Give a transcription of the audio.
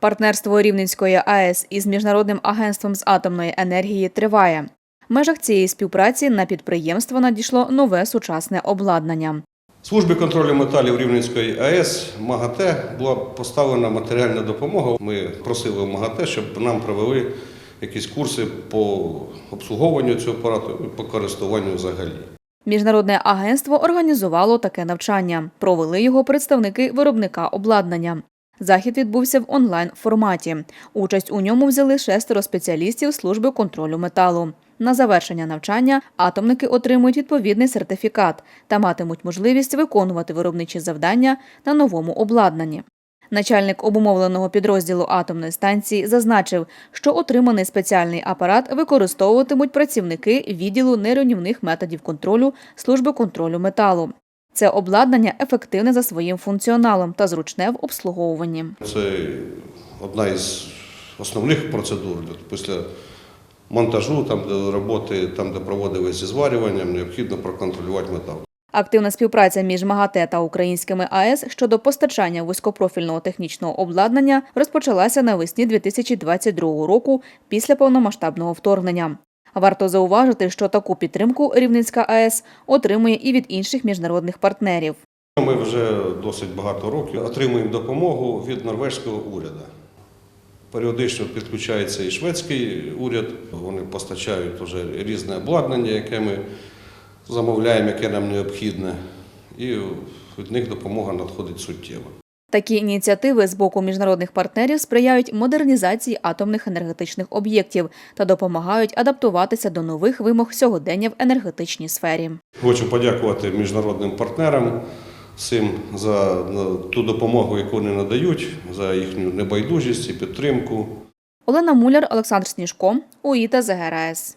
Партнерство Рівненської АЕС із Міжнародним агентством з атомної енергії триває. В межах цієї співпраці на підприємство надійшло нове сучасне обладнання. Службі контролю металів Рівненської АЕС МАГАТЕ була поставлена матеріальна допомога. Ми просили в МАГАТЕ, щоб нам провели якісь курси по обслуговуванню цього апарату і по користуванню взагалі. Міжнародне агентство організувало таке навчання. Провели його представники виробника обладнання. Захід відбувся в онлайн форматі. Участь у ньому взяли шестеро спеціалістів служби контролю металу. На завершення навчання атомники отримують відповідний сертифікат та матимуть можливість виконувати виробничі завдання на новому обладнанні. Начальник обумовленого підрозділу атомної станції зазначив, що отриманий спеціальний апарат використовуватимуть працівники відділу неруйнівних методів контролю служби контролю металу. Це обладнання ефективне за своїм функціоналом та зручне в обслуговуванні. Це одна із основних процедур після монтажу, там де роботи, там де проводилися зварюванням, необхідно проконтролювати метал. Активна співпраця між МАГАТЕ та українськими АЕС щодо постачання вузькопрофільного технічного обладнання розпочалася навесні 2022 року після повномасштабного вторгнення. Варто зауважити, що таку підтримку Рівненська АЕС отримує і від інших міжнародних партнерів. Ми вже досить багато років отримуємо допомогу від норвезького уряду. Періодично підключається і шведський уряд. Вони постачають вже різне обладнання, яке ми замовляємо, яке нам необхідне, і від них допомога надходить суттєво. Такі ініціативи з боку міжнародних партнерів сприяють модернізації атомних енергетичних об'єктів та допомагають адаптуватися до нових вимог сьогодення в енергетичній сфері. Хочу подякувати міжнародним партнерам всім за ту допомогу, яку вони надають, за їхню небайдужість і підтримку. Олена Муляр, Олександр Сніжко, УІТА ЗГРАЕС.